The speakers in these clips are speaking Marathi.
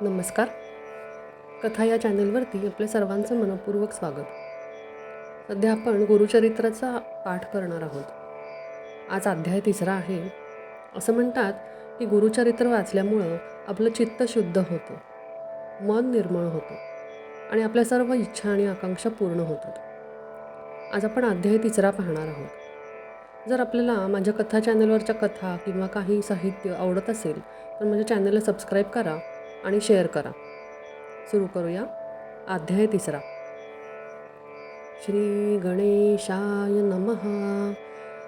नमस्कार. कथा या चॅनलवरती आपले सर्वांचं मनपूर्वक स्वागत. सध्या आपण गुरुचरित्राचा पाठ करणार आहोत. आज अध्याय तिसरा आहे. असं म्हणतात की गुरुचरित्र वाचल्यामुळं आपलं चित्त शुद्ध होतं मन निर्मळ होतं आणि आपल्या सर्व इच्छा आणि आकांक्षा पूर्ण होतात. आज आपण अध्याय तिसरा पाहणार आहोत. जर आपल्याला माझ्या कथा चॅनलवरच्या कथा किंवा काही साहित्य आवडत असेल तर माझ्या चॅनलला सबस्क्राईब करा आणि शेअर करा. सुरू करूया अध्याय तिसरा. श्री गणेशाय नमः.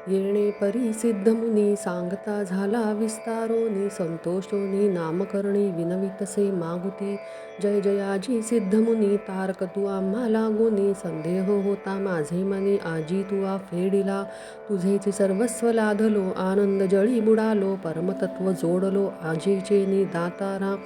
येणे परिसिद्ध मुनी सांगता झाला विस्तारोनी संतोषोनी नामकरणी विनवितसे मागुती. जय जयाजी सिद्ध मुनी तारक तू आम्हा लागोनी. संदेह होता माझे मनी आजी तुआ फेडिला. तुझेचे सर्वस्व लाधलो आनंद जळी बुडालो परमतत्व जोडलो आजीचे नि दातारा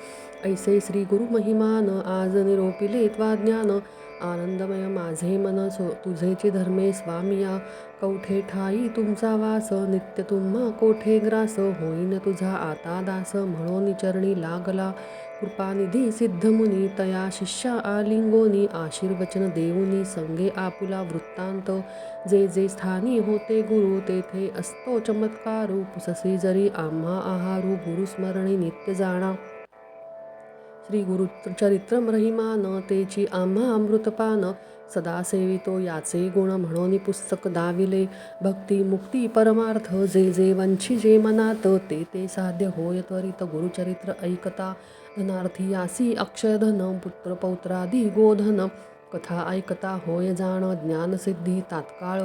ऐसे श्री गुरु महिमान आज निरोपिले त्वा ज्ञान आनंदमय माझे मन सो तुझेचे धर्मे स्वामिया कवठे ठाई तुमचा वास नित्य तुम्हा कोठे ग्रास होईन तुझा आता दास म्हणून चरणी लागला. कृपानिधी सिद्धमुनी तया शिष्या आलिंगोनी आशीर्वचन देऊनी संगे आपुला वृत्तांत. जे जे स्थानी होते गुरु तेथे असतो चमत्कारू. पुससी जरी आम्हा आहारू गुरुस्मरणी नित्य जाणा. श्री गुरु महिमान तेची आम्हा अमृतपान सदा सेवितो याचे गुण म्हणून पुस्तक दाविले. भक्ती मुक्ती परमार्थ जे जे वंशी जे मनात ते ते साध्य होय त्वरित गुरुचरित्र ऐकता. धनार्थी यासी अक्षयधन पुत्र पौत्रादि गोधन कथा ऐकता होय जाण ज्ञानसिद्धी तात्काळ.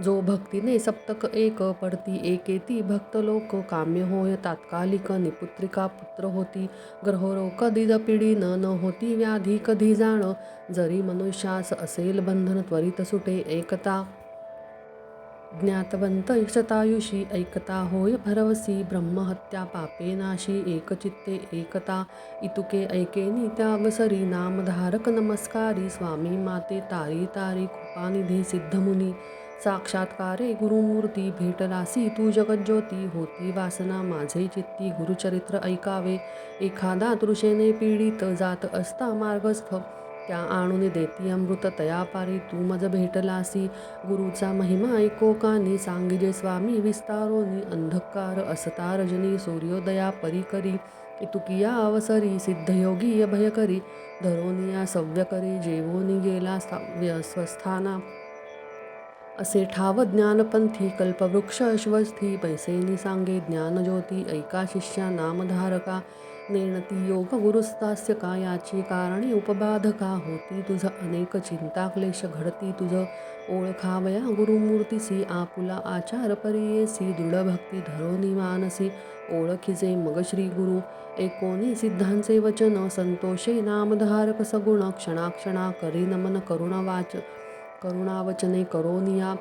जो भक्तीने सप्तक एक पडती एकेती भक्त लोक काम्य होय तात्कालिक निपुत्रिका पुत्र होती। ग्रहरो कधी पिढी न न होती व्याधी कधी जाण। जरी मनुष्यास असेल बंधन त्वरित सुटे एकता। ज्ञातवंत शतायुषी ऐकता होय भरवसी। ब्रह्महत्या पापे नाशी एकचित्ते एकता। इतुके ऐकेनी त्यावसरी नामधारक नमस्कारी। स्वामी माते तारी तारी कृपानिधी सिद्धमुनी साक्षात्कारे गुरुमूर्ती भेटलासी तू जगज्योती होती वासना माझे चित्ती गुरुचरित्र ऐकावे. एखादा तृषेने पीडित जात असता मार्गस्थ त्या आणून देती अमृत तयापारी. तू मज भेटलासी गुरुचा महिमा ऐकोकानी सांगिजे स्वामी विस्तारोनी अंधकार असता रजनी सूर्योदया परिकरी. इतुकिया अवसरी सिद्धयोगी अभयकरी. धरोनिया सव्यकरी जेवोनी गेला स्वस्थाना असे ठाव ज्ञानपंथी कल्पवृक्ष अश्वस्थी पैसेनी सांगे ज्ञानज्योती ऐका शिष्या नामधारका नेणती योग गुरुस्तास्य का याची कारणे उपबाधका होती तुझ अनेक चिंता क्लेश घडती तुझ ओळखावया गुरुमूर्तीसी आपुला आचार परियेसी दृढभक्ती धरोनी मानसी ओळखीचे मग श्री गुरु एकोणी सिद्धांचे वचन संतोषे नामधारक सगुण क्षणाक्षणा करी नमन करुण वाच करुणावचने करोनिया।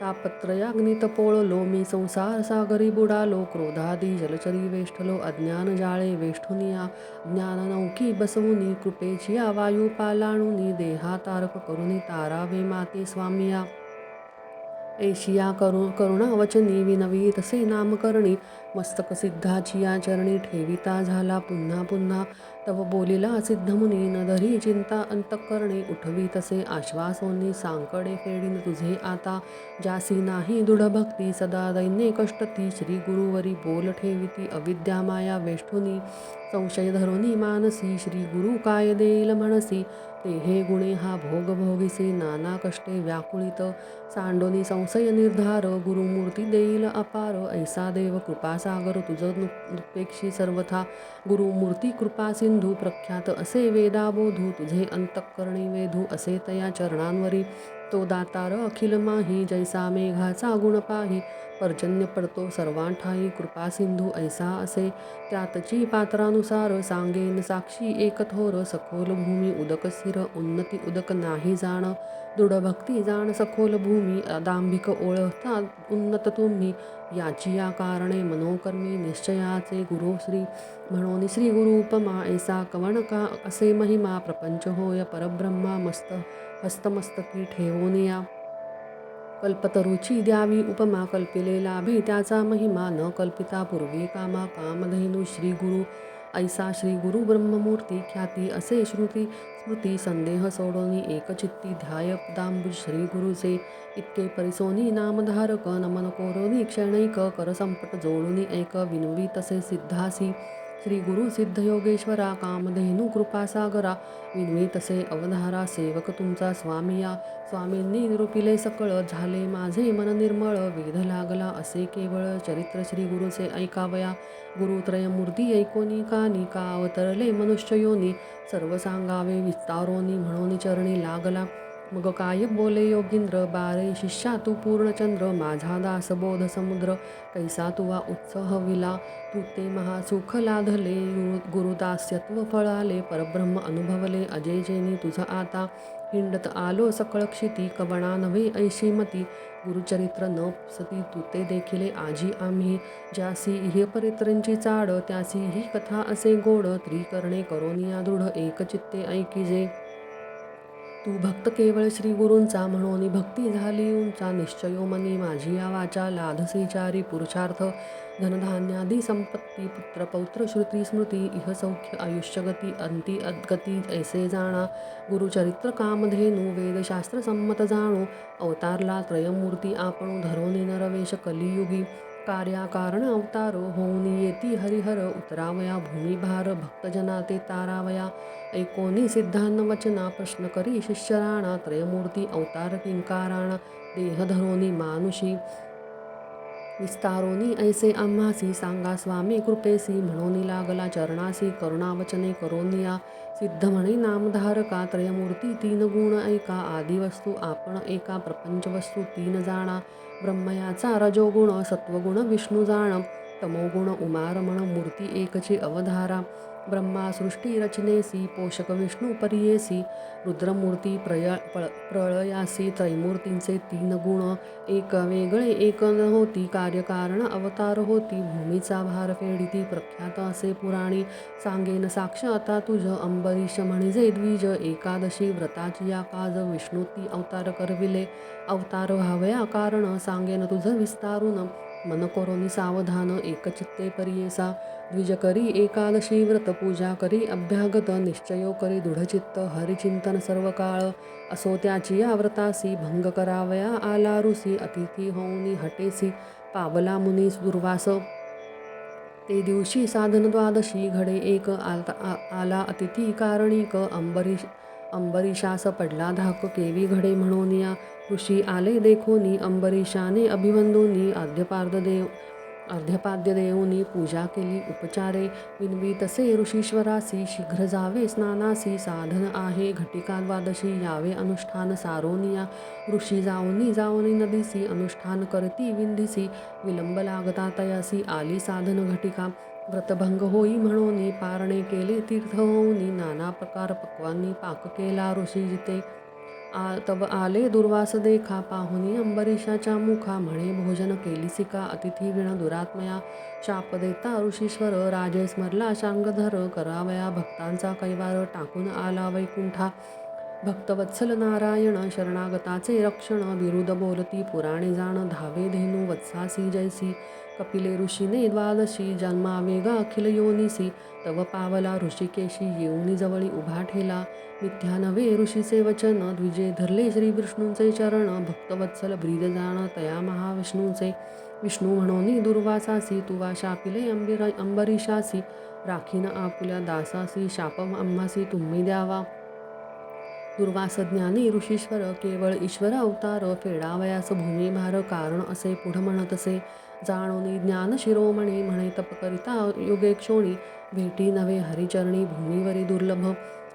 तापत्रयाग्नितपोळलो मी संसार सागरी बुडालो क्रोधादी जलचरी वेष्टलो अज्ञान जाळे वेष्ठुनिया। ज्ञान नौकी बसवुनी कृपेची वायू पालाणुनी देहा तारक करुनी तारावे माते स्वामिया। एशिया करू करुणावचनी विनवी तसे नामकरणी मस्तक सिद्धाची या चरणी ठेविता झाला पुन्हा पुन्हा. तव बोलिला सिद्धमुनी न धरी चिंता अंतकरणे उठवी तसे आश्वासोनी सांकडे फेडीन तुझे आता. जासी नाही दृढभक्ती सदा दैन्ये कष्टती श्री गुरुवरी बोल ठेविती अविद्या माया वेष्ठुनी. संशय धरुनी मानसी श्री गुरु काय देईल म्हणसी तेहे गुणे हा भोगभोगिसे नाना कष्टे व्याकुळित सांडोनी संशय निर्धार गुरुमूर्ती देईल अपार. ऐसा देव कृपासागर तुझ नुपेक्षी सर्वथा. गुरुमूर्ती कृपा सिंधू प्रख्यात असे वेदाबोधू. तुझे अंतःकरणी वेधू असे तया चरणांवरी तो दातार अखिल माही जैसा मेघाचा गुण पाही पर्जन्य पडतो सर्वांठाई कृपा सिंधू ऐसा असे. त्यातची पात्रानुसार सांगेन साक्षी एक थोर सखोल भूमी उदक स्थिर उन्नती उदक नाही जाण. दृढभक्ती जाण सखोल भूमी दांभिक ओळखता उन्नत तुम्ही. याची या कारणे मनोकर्मी निश्चयाचे गुरु श्री. म्हणून श्री गुरु उपमा ऐसा कवणका असे महिमा प्रपंच होय परब्रह्मा मस्त. हस्तमस्तकी ठेवून या. कल्पतरुची द्यावी उपमा कल्पिलेला भी त्याचा महिमा न कल्पिता पूर्वी कामा कामधेनु श्री गुरु. ऐसा श्री गुरु ब्रह्ममूर्ती ख्याती असे श्रुती स्मृती संदेह सोडोनी एकचित्ती ध्याय दांबुज श्री गुरुचे इतके परिसोनी नामधारक नमन कोरोनी क्षणैक करसंपट जोडुनी ऐक विनवी तसे सिद्धासी. श्री गुरु सिद्धयोगेश्वरा कामधेनू कृपासागरा विनवी तसे अवधारा सेवक तुमचा स्वामिया। स्वामींनी निरूपिले सकळ झाले माझे मन निर्मळ वेध लागला असे केवळ चरित्र श्री गुरुचे ऐकावया। गुरुत्रयमूर्ती ऐकोनी कानी का अवतरले मनुष्ययोनी सर्व सांगावे विस्तारोनी म्हणून चरणी लागला। मग काय बोले योगींद्र बारे शिष्या तू पूर्णचंद्र माझा दास बोध समुद्र कैसा तुवा उत्सह विला तू ते महासुख लाधले गुरुदास्यत्व फळाले परब्रह्म अनुभवले अजय जेनी तुझ आता हिंडत आलो सकळ क्षिती कवणा नव्हे ऐशी मती गुरुचरित्र न सती तू ते देखिले आजी आम्ही ज्यासी हे परित्रंची चाड त्यासी ही कथा असे गोड त्रिकरणे करोनिया दृढ एकचित्ते ऐकिजे तू भक्त केवळ श्री गुरूंचा म्हणून भक्ती झाली उंचा निश्चयो मनी. माझी या वाचा लाधसेचारी पुरुषार्थ धनधान्यादी संपत्ती पुत्र पौत्र श्रुती स्मृती इह सौख्य आयुष्यगती अंती अद्गती ऐसे जाणा. गुरुचरित्र कामधेनू वेदशास्त्र संमत जाणू. अवतारला त्रयमूर्ती आपण धरोनी नरवेश कलियुगी. कार्याकारण अवतार होऊन येती हरिहर उतरावया भूमिभार भक्तजना ते तारावया. ऐकोनी सिद्धान्न वचना प्रश्न करी शिष्यराणा त्रयमूर्ती अवतार किंकाराणा देहधरोनी मानुषी. विस्तारोनी ऐसे आम्हासी सांगा स्वामी कृपेसी म्हणोनी लागला चरणासी करुणावचने करोनिया सिद्ध म्हणे नामधारका त्रयमूर्ती तीन गुण ऐका आदिवस्तू आपण एका प्रपंचवस्तू तीन जाणा ब्रह्मयाचा रजोगुण सत्वगुण विष्णू जाण तमोगुण उमारमण मूर्ती एकची अवधारा ब्रह्मा सृष्टी रचनेसी पोषक विष्णू परियेसी रुद्रमूर्ती प्रय पळ प्रळयासी त्रैमूर्तींचे तीन गुण एक वेगळे एक न होती कार्यकारण अवतार होती भूमीचा भार फेडिती प्रख्यात असे पुराणी सांगेन साक्ष आता तुझ अंबरीश म्हणजे द्विज एकादशी व्रताची या काज विष्णू ती अवतार करविले अवतार व्हावया कारण सांगेन तुझ विस्तारून मनकोरोनी सावधान एकचित्ते परियेसा। द्विज करी एकादशी व्रत पूजा करी अभ्यागत निश्चयो करी दृढचित्त हरिचिंतन सर्व काळ असो त्याची या व्रतासी भंग करावया आला ऋषी अतिथी होऊनी हटेसी पावला मुनी दुर्वास। ते दिवशी साधन द्वादशी घडे एक आलता आला अतिथी कारणिक अंबरीश अंबरीशास पडला धाक केवी घडे म्हणून या ऋषी आले देखोनी अंबरीशाने अभिवंदोनी आद्यपार्द देव अर्ध्यपाद्य देवनी पूजा केली उपचारे विनवी तसे ऋषीश्वरासी शीघ्र जावे स्नानासी साधन आहे घटिका द्वादशी यावे अनुष्ठान सारोनिया ऋषी जाऊनी जाऊनी नदीसी अनुष्ठान करती विंधीसी विलंब लागता तयासी आली साधन घटिका व्रतभंग होई म्हणून पारणे केले तीर्थ होऊनी नाना प्रकार पक्वांनी पाक केला ऋषी जिते तव आले दुर्वास देखा पाहुनी अंबरीशाच्या मुखा म्हणे भोजन केलीसी का अतिथी विण दुरात्मया शाप देता ऋषीश्वर राजे स्मरला शांगधर करावया भक्तांचा कैवार टाकून आला वैकुंठा. भक्तवत्सल नारायण शरणागताचे रक्षण बिरुद बोलती पुराणे जाण धावे धेनू वत्सासी जैसी। कपिले ऋषीने द्वादशी जन्मावेगा अखिल योनिसी। तव पावला ऋषिकेशी येऊनी जवळी उभा ठेला। मिथ्या नवे ऋषीचे वचन द्विजे धरले श्री विष्णूंचे चरण। भक्तवत्सल ब्रीद जाण तया महाविष्णूंचे। विष्णू म्हणून दुर्वासासी तुवा शापिले अंबिरा अंबरीशासी राखीन आपुल्या दासासी शापम अम्मासी तुम्ही द्यावा। दुर्वास ज्ञानी ऋषीश्वर केवळ ईश्वर अवतार फेडावयास भूमिभार कारण असे पुढ म्हणतसे जाणोनी ज्ञान शिरोमणी म्हणे तप करिता योगे क्षोणी भेटी नवे हरिचरणी भूमीवरी दुर्लभ.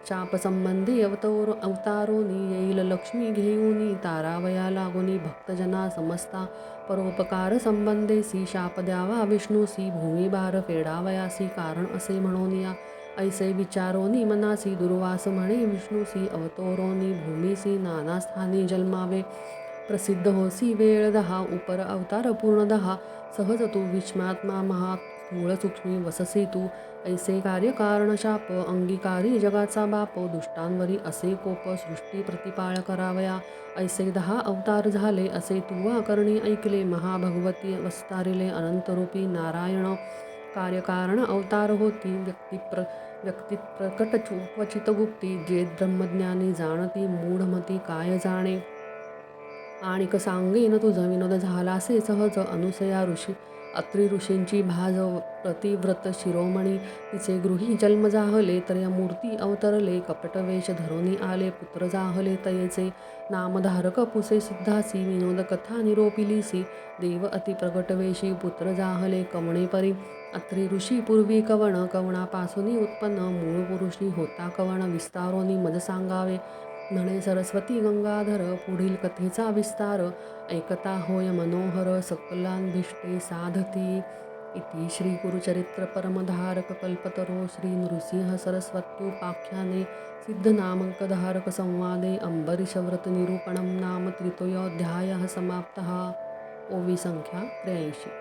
शापसंबंधी अवतारो अवतारोनी येईल लक्ष्मी घेऊनी तारावया लागोनी भक्तजना समस्ता. परोपकार संबंधेसी शाप द्यावा विष्णूसी भूमिभार फेडावयासी कारण असे म्हणून या. ऐसे विचारोनी मनासी दुर्वास म्हणे विष्णूसी अवतोरोनी भूमीसी नाना स्थानी जन्मावे प्रसिद्ध होसी वेळ दहा उपर अवतार पूर्ण दहा सहज तू विष्मात्मा महा मूळ सूक्ष्मी वससी तू। ऐसे कार्य कारण शाप अंगीकारी जगाचा बाप दुष्टांवरी असे कोप सृष्टी प्रतिपाळ करावया। ऐसे दहा अवतार झाले असे तुवा करणी ऐकले महाभगवती वस्तारिले अनंतरूपी नारायण। कार्यकारण अवतार होती. व्यक्ती प्र व्यक्ती प्रकट क्वचित गुप्ती. जे ब्रह्मज्ञानी जाणती मूढमती काय जाणे? आणिक सांगेन तुझा विनोद झालासे सहज अनुसया ऋषी अत्री ऋषींची भाज प्रतिव्रत शिरोमणी तिचे गृही जन्म जाहले तर या मूर्ती अवतरले कपटवेश धरोनी आले पुत्र जाहले तयेचे नामधारक पुसे सिद्धासी विनोद कथा निरोपिलीसी देव अति प्रगटवेशी पुत्र जाहले कवणे परी अत्री ऋषी पूर्वी कवण कवणापासूनही उत्पन्न मूळ पुरुषी होता कवण विस्तारोनी मज सांगावे म्हणे सरस्वती गंगाधर पुढील कथेचा विस्तार ऐकता होय मनोहर सकलांभिष्टे साधती. इति श्री गुरुचरित्र परमधारक कल्पतरो श्री नृसिंह सरस्वत्युपाख्याने सिद्धनामकधारक संवादे अंबरीशव्रत निरूपणं नाम तृतीयोऽध्यायः समाप्तः। ओवी संख्या त्र्याऐंशी।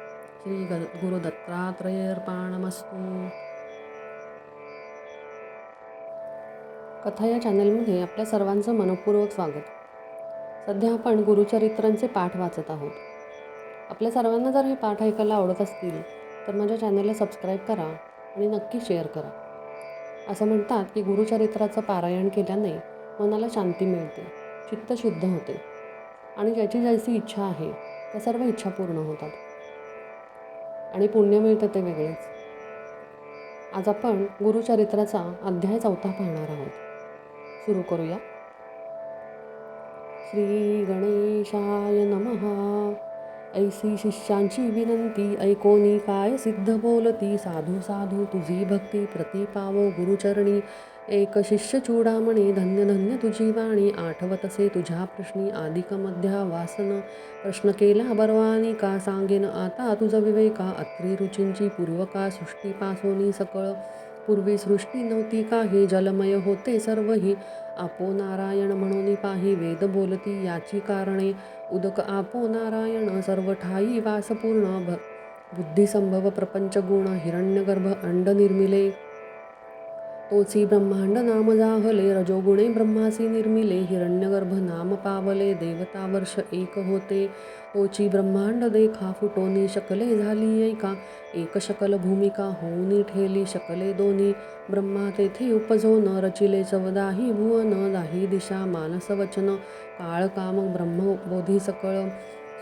कथा या चॅनलमध्ये आपल्या सर्वांचं मनपूर्वक स्वागत. सध्या आपण गुरुचरित्रांचे पाठ वाचत आहोत. आपल्या सर्वांना जर हे पाठ ऐकायला आवडत असतील तर माझ्या चॅनलला सबस्क्राईब करा आणि नक्की शेअर करा. असं म्हणतात की गुरुचरित्राचं पारायण केल्याने मनाला शांती मिळते चित्त शुद्ध होते आणि ज्याची जैसी इच्छा आहे त्या सर्व इच्छा पूर्ण होतात. आणि पुण्य मिळतं ते वेगळेच. आज आपण गुरुचरित्राचा अध्याय चौथा पाहणार आहोत. सुरू करूया. श्री गणेशाय नमः. ऐसी शिष्यांची विनंती ऐकोनी काय सिद्ध बोलती? साधू साधू तुझी भक्ती प्रतिपावो गुरुचरणी. एक शिष्य चूडामणी धन्य धन्य तुझी वाणी. आठवतसे तुझ्या प्रश्नी आदिक मध्या वासन. प्रश्न केला बरवानी का? सांगेन आता तुझ विवेका. अत्री रुचींची पूर्वका सृष्टीपासोनी सकळ. पूर्वी सृष्टी नव्हती काही जलमय होते सर्वही. आपो नारायण म्हणून पाही वेद बोलती याची कारणे उदक आपो नारायण सर्व ठाई वासपूर्ण. भ बुद्धिसंभव प्रपंच गुण हिरण्यगर्भ अंड निर्मिले. तोची ब्रह्मांड नाम जाहले रजोगुणे ब्रह्मासी निर्मिले हिरण्यगर्भ नाम पावले देवता वर्ष एक होते. तोची ब्रह्मांड देखा फुटोनी शकले झाली ऐका. एक शकल भूमिका होऊनी ठेली शकले दोन्ही ब्रह्मा तेथे उपजोन रचिले चवदाही भुवन दाही दिशा मानस वचन काळ काम ब्रह्म बोधी सकळ.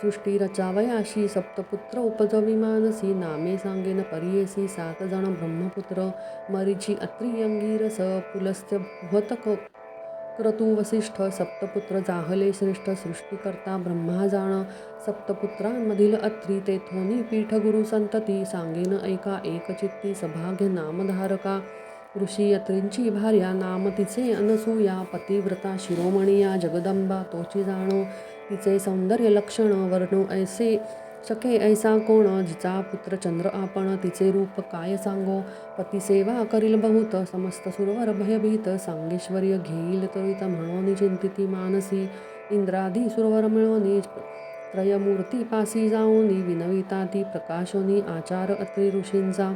सृष्टी रचावयाशी सप्तपुत्र उपजवी मानसी नामे सांगेन परियेसी सात जण ब्रह्मपुत्र मरीची अत्रियंगीरस पुलस्य पुलस्त्य क्रतू वसिष्ठ सप्तपुत्र जाहले श्रेष्ठ सृष्टीकर्ता ब्रह्मा जाण सप्तपुत्रांमधील अत्री तेथोनी पीठगुरु संतती सांगेन ऐका एकचित्ती सभाग्य नामधारका ऋषी अत्रींची भार्या नाम तिचे अनसूया पतिव्रता शिरोमणी या जगदंबा तोची जाणो तिचे सौंदर्य लक्षण वर्णू ऐसे शके ऐसा कोण? जिचा पुत्र चंद्र आपण तिचे रूप काय सांगो? पतिसेवा करील बहुत समस्त सुरवर भयभीत सांगेश्वर्य घेईल त्वरित म्हणून चिंतिती मानसी इंद्रादी सुरवर मिळवणी त्रयमूर्ती पासी जाऊनी विनविता ती प्रकाशोनी आचार अत्री ऋषींचा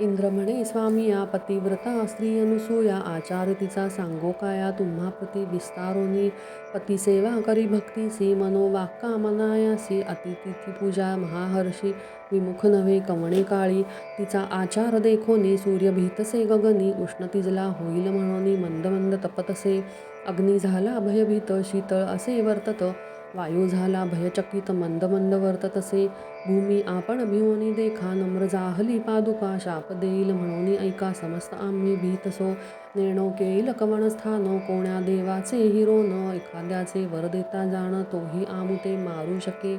इंद्र म्हणे स्वामी या पतिव्रता स्त्री अनुसूया आचार तिचा सांगो काया तुम्हा प्रती विस्तारोनी पतिसेवा करी भक्तीसी मनोवाक्का मनायासी अतिथिती पूजा महाहर्षी विमुख नव्हे कवणे काळी तिचा आचार देखोनी सूर्य भीतसे गगनी उष्ण तिजला होईल म्हणून मंद मंद तपतसे अग्नी झाला भयभीत शीतळ असे वर्तत वायू झाला भयचकित मंद मंद वर्ततसे भूमी आपण भिवनी देखा नम्र जाहली पादुका शाप देईल म्हणून ऐका समस्त आम्ही भीतसो नेणो केईल कवण स्थानो कोण्या देवाचे हिरो न एखाद्याचे वर देता जाण तोही आमुते मारू शके.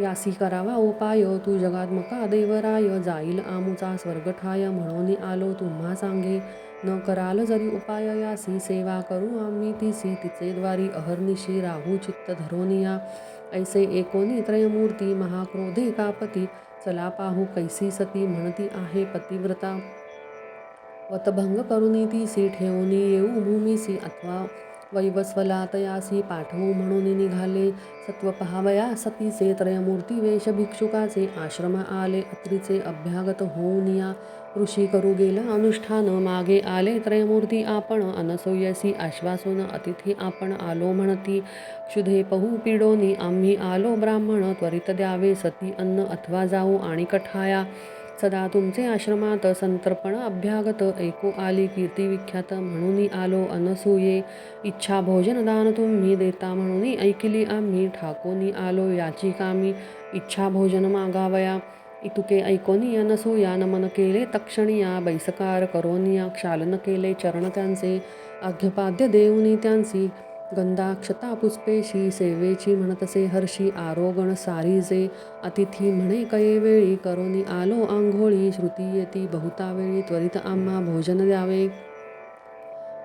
यासी करावा उपाय तू जगात्मका देवराय जाईल आमुचा स्वर्गठाय म्हणून आलो तुम्हा सांगे. न कराल जरी उपाय यासी सेवा करू आम्ही तिसी तिचे द्वारी अहर्निशी राहू चित्त धरोनिया ऐसे एकोनी त्रयमूर्ती महाक्रोधे कापती चला पाहू कैसी सती म्हणती आहे पतिव्रता. वतभंग करुनी तीसी ठेवूनी येऊ भूमीसी अथवा वैवस्वलातयासी पाठवू म्हणून निघाले. सत्व पहावया सतीचे त्रयमूर्ती वेश भिक्षुकाचे आश्रम आले अत्रीचे अभ्यागत होऊन या. ऋषी करू गेला अनुष्ठान मागे आले त्रयमूर्ती आपण अनसोयसी आश्वासून अतिथी आपण आलो म्हणती क्षुधे पहू पिडोनी आम्ही आलो ब्राह्मण त्वरित द्यावे सती अन्न अथवा जाऊ आणि कठाया. सदा तुमचे आश्रमात संतर्पण अभ्यागत ऐकू आली कीर्ती विख्यात म्हणून आलो अनसूये. इच्छा भोजन दान तुम्ही देता म्हणून ऐकली आम्ही ठाकोनी आलो याची कामी इच्छा भोजन मागावया. इतुके ऐकोनी अनसूया नमन केले तक्षणिया बैसकार करोनिया क्षालन केले चरण त्यांचे अर्घ्यपाद्य देऊनी त्यांची गंधाक्षता पुष्पेशी सेवेची म्हणतसे हर्षी आरोगण सारीजे अतिथी म्हणे कये वेळी करोनी आलो आंघोळी श्रुती येती बहुता वेळी त्वरित आम्हा भोजन द्यावे.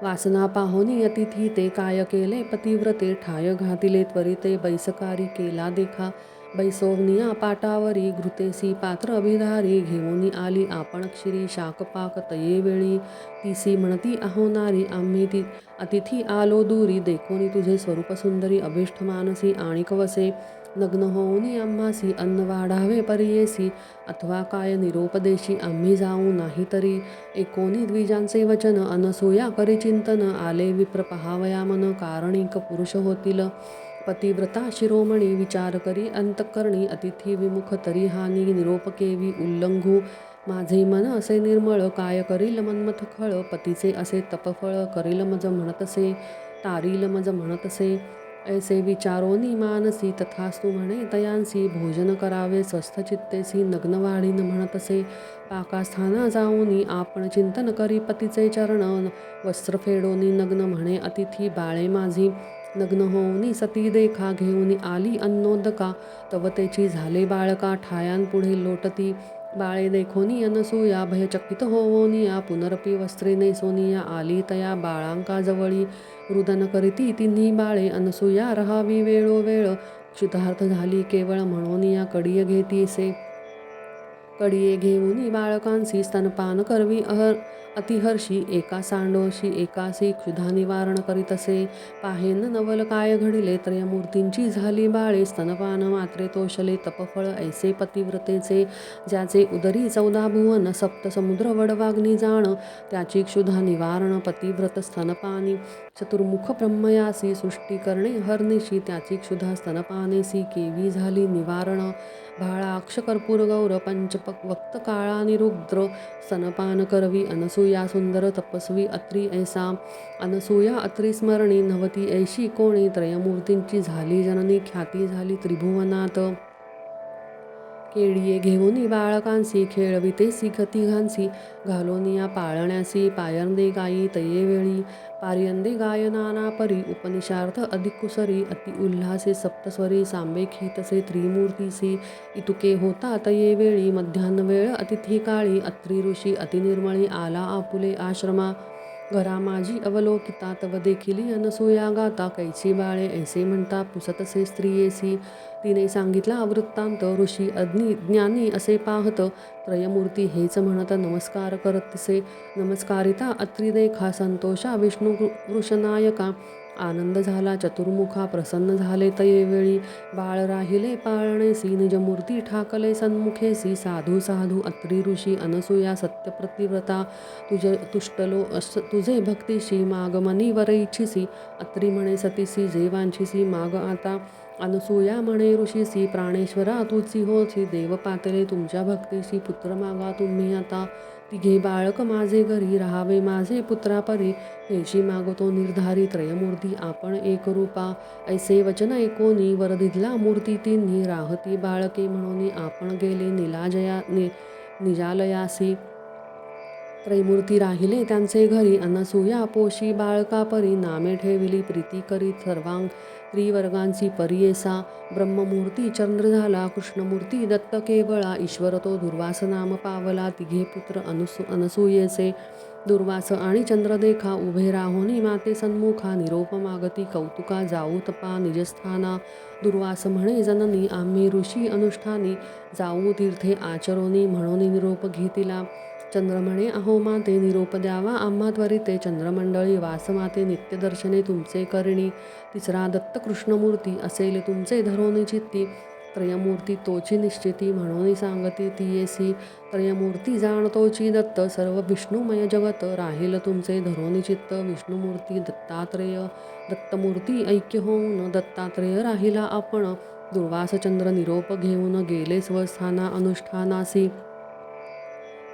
वासना पाहोनी अतिथी ते काय केले? पतिव्रते ठाय घातिले त्वरिते बैसकारी केला देखा. बैसोवनिया पाटावरी घृतेसी पात्र अभिधारी घेऊनी आली आपण क्षिरी शाकपाक तये वेळी. तिसी म्हणती आहोनारी आम्ही ती अतिथी आलो दूरी. देखोनी तुझे स्वरूप सुंदरी अभिष्ठ मानसी आणिक वसे. नग्न होऊनी आम्हासी अन्न वाढावे परियेसी. अथवा काय निरोपदेशी आम्ही जाऊ नाही तरी. एकोणी द्विजांचे वचन अनसूया करी चिंतन. आले विप्र पहावया मन कारणिक पुरुष होतील. पतिव्रता शिरोमणी विचार करी अंतकरणी अतिथी विमुख तरी हानी निरोप केवी उल्लंघू। माझे मन असे निर्मळ काय करील मन्मथ खळ? पतीचे असे तपफळ करील मज म्हणतसे? तारील मज म्हणतसे? ऐसे विचारोनी मानसी तथास्तु म्हणे तयांसी। भोजन करावे स्वस्थ चित्तेसी नग्नवाढीन म्हणतसे? पाकास्थाना जाऊनी आपण चिंतन करी पतीचे चरण। वस्त्र फेडोनी नग्न म्हणे अतिथी बाळे माझी। नग्न होऊनी सती देखा घेऊन आली अन्नोदका. तवतेची झाले बाळका ठायांपुढे लोटती. बाळे देखोनी अनसूया भयचकित होवोनिया पुनरपी वस्त्रे नेसोनिया आली तया बाळांका जवळी. रुदन करीती तिन्ही बाळे अनसूया रहावी वेळोवेळ. क्षितार्थ झाली केवळ म्हणूनिया कडिय घेतीसे. कडिये घेऊनी बाळकांसी स्तनपान करवी अहर अतिहर्षी एका सांडोशी एकासी क्षुधा निवारण करीतसे पाहेन नवल काय घडिले त्रयमूर्तींची झाली बाळे. स्तनपान मात्रे तोषले तपफळ ऐसे पतिव्रतेचे. ज्याचे उदरी चौदा भुवन सप्त समुद्र वडवाग्नी जाण. त्याची क्षुधा निवारण पतिव्रत स्तनपानी. चतुर्मुख ब्रह्मयासी सृष्टी करणे हरनिशी. त्याची क्षुधा स्तनपानेसी केवी झाली निवारण. भाळा कर्पूर गौर पंचपक वक्त काळा निरुद्र स्तनपान करवी अनसूया सुंदर तपस्वी अत्री ऐसा। अनसूया अत्री स्मरणी नवती ऐशी कोणी त्रयमूर्तींची झाली जननी ख्याती झाली त्रिभुवनात। केळीये घेऊन बाळकांसी खेळवितेसी गतिघांसी घालोनिया पाळण्यासी पायंदे गायी तये वेळी. पार्यंदे गायनाना परी उपनिषार्थ अधिकुसरी. अति उल्हासे सप्तस्वरी सांबे तसे त्रिमूर्तीसी. इतुके होता तये वेळी मध्यान्ह वेळ अतिथी काळी. अत्री ऋषी अतिनिर्मळी आला आपुले आश्रमा. घरा माझी अवलोकिता तव देखिली अनसूया गाता कैची बाळे ऐसे म्हणता पुसतसे स्त्रियेसी तिने सांगितला वृत्तांत ऋषी अग्नी ज्ञानी असे पाहत त्रयमूर्ती हेच म्हणत नमस्कार करतसे नमस्कारिता अत्रिदेखा संतोषा विष्णू वृषनायका आनंद झाला चतुर्मुखा प्रसन्न झाले तयेवेळी. बाळ राहिले पाळणेसी निजमूर्ती ठाकले सन्मुखे सी साधू साधू अत्री ऋषी अनसूया सत्यप्रतिव्रता तुझे तुष्टलो अस तुझे भक्तीशी माग मनी वर इच्छिसी अत्री म्हणे सतीसी जे वांछिसी माग आता. अनसूया म्हणे ऋषीसी प्राणेश्वरा तुझी होची देव पातले तुमच्या भक्तीशी पुत्र मागा तुम्ही आता. तिघे बाळक माझे घरी राहावे. माझे पुत्रापरी येशी मागतो निर्धारी त्रयमूर्ती. आपण एक रूपा. ऐसे वचन ऐकोनी वरदिधला मूर्ती तिन्ही. राहती बाळके म्हणून आपण गेले. निलाजया नि निजालयासी त्रैमूर्ती राहिले त्यांचे घरी. अनसूया पोशी बाळकापरी नामे ठेविली प्रीती करीत सर्वांग त्रिवर्गांची परियेसा. ब्रह्ममूर्ती चंद्र झाला कृष्णमूर्ती दत्त केवळा. ईश्वर तो दुर्वास नाम पावला तिघे पुत्र अनुसू अनसूयेचे दुर्वास आणि चंद्रदेखा उभे राहोनी माते सन्मुखा निरोप मागती कौतुका जाऊ तपा निजस्थाना. दुर्वास म्हणे जननी आम्ही ऋषी अनुष्ठानी. जाऊ तीर्थे आचरोनी म्हणून निरोप घेतिला. चंद्रमणे अहो माते निरोप द्यावा आम्हा त्वरिते चंद्रमंडळी वासमाते नित्यदर्शने तुमचे करिणी तिसरा दत्त कृष्णमूर्ती असेल तुमचे धरोनी चित्ती त्रयमूर्ती तोची निश्चिती म्हणून सांगती तियेसी त्रयमूर्ती जाणतोची दत्त सर्व विष्णुमय जगत राहील तुमचे धरोनी चित्त विष्णुमूर्ती दत्तात्रेय दत्तमूर्ती ऐक्य होऊन दत्तात्रेय राहिला आपण दुर्वासचंद्र निरोप घेऊन गेले स्वस्थाना अनुष्ठानासी.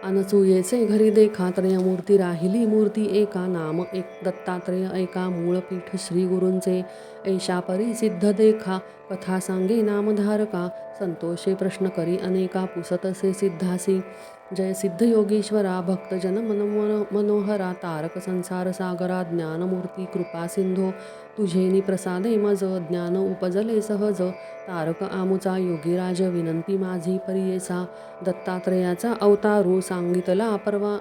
अनसूयेचे घरी देखा त्रय मूर्ती राहिली। मूर्ती एका नाम एक दत्तात्रय एका मूळपीठ श्री गुरूंचे ऐशा परिसिद्ध देखा कथा सांगे नामधारका संतोषे प्रश्न करी अनेका पुसतसे सिद्धासी। जय सिद्ध भक्तजन मन मनोहरा तारक संसार सागरा ज्ञानमूर्ती कृपा सिंधो तुझेनी प्रसादे मज ज्ञान उपजले सहज तारक आमुचा योगीराज विनंती माझी परियेसा दत्तात्रयाचा अवतारू सांगितला परवा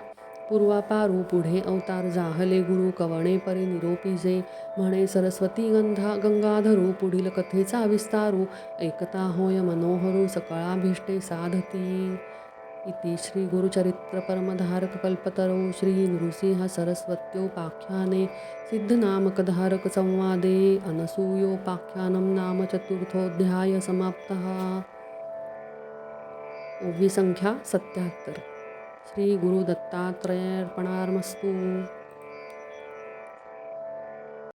पूर्वापारू पुढे अवतार जाहले गुरु कवणे परी निरोपी जे म्हणे सरस्वती गंधा गंगाधरू पुढील कथेचा विस्तारू ऐकता होय मनोहरू सकळाभीष्टे साधती। इति श्रीगुरुचरित्रपरमधारककल्पतरौ गुरुचरित्र परमधारक सिद्धनामकधारकसंवादे अनसूयोपाख्यानं नाम चतुर्थोऽध्यायसमाप्तः। समाप्तः सत्याहत्तर श्री